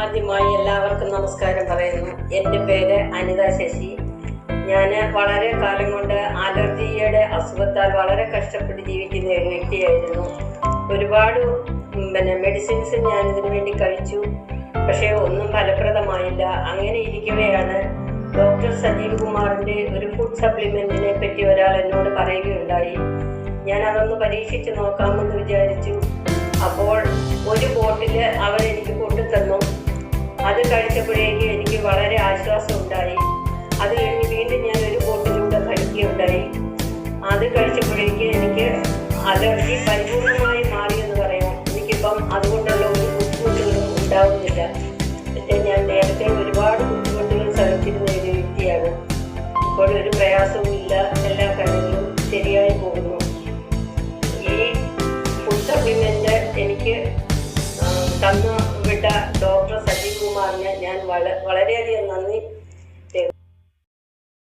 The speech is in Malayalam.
ആദ്യമായി എല്ലാവർക്കും നമസ്കാരം പറയുന്നു. എന്റെ പേര് അനിത ശശി. ഞാൻ വളരെ കാലം കൊണ്ട് അലർജിയുടെ അസുഖത്താൽ വളരെ കഷ്ടപ്പെട്ട് ജീവിക്കുന്ന ഒരു വ്യക്തിയായിരുന്നു. ഒരുപാട് പിന്നെ മെഡിസിൻസ് ഞാൻ ഇതിനു വേണ്ടി കഴിച്ചു. പക്ഷേ ഒന്നും ഫലപ്രദമായില്ല. അങ്ങനെ ഇരിക്കവെയാണ് ഡോക്ടർ സജീവ് കുമാറിന്റെ ഒരു ഫുഡ് സപ്ലിമെന്റിനെ പറ്റി ഒരാൾ എന്നോട് പറയുകയുണ്ടായി. ഞാൻ അതൊന്ന് പരീക്ഷിച്ച് നോക്കാമെന്ന് വിചാരിച്ചു. അപ്പോൾ ഒരു ബോട്ടിൽ അവർ അത് കഴിച്ചപ്പോഴേക്ക് എനിക്ക് വളരെ ആശ്വാസം ഉണ്ടായി അത് കഴിഞ്ഞ് വീണ്ടും ഞാൻ ഒരു കൂട്ടിലൂടെ കഴിക്കുകയുണ്ടായി. അത് കഴിച്ചപ്പോഴേക്ക് എനിക്ക് അലർജി പരിപൂർണമായി എന്ന് പറയാം. എനിക്കിപ്പം അതുകൊണ്ടുള്ള ഒരു ബുദ്ധിമുട്ടുകളും ഉണ്ടാവുന്നില്ല. പക്ഷേ ഞാൻ നേരത്തെ ഒരുപാട് ബുദ്ധിമുട്ടുകൾ സഹിച്ചിരുന്ന ഒരു വ്യക്തിയാണ്. ഇപ്പോൾ ഒരു പ്രയാസവും ഇല്ല എല്ലാ കാര്യങ്ങളും ശരിയായി പോകുന്നു. ഈ ഫുഡ് സപ്ലിമെന്റ് എനിക്ക് തന്നു വിട്ട വളരെയധികം നന്ദി.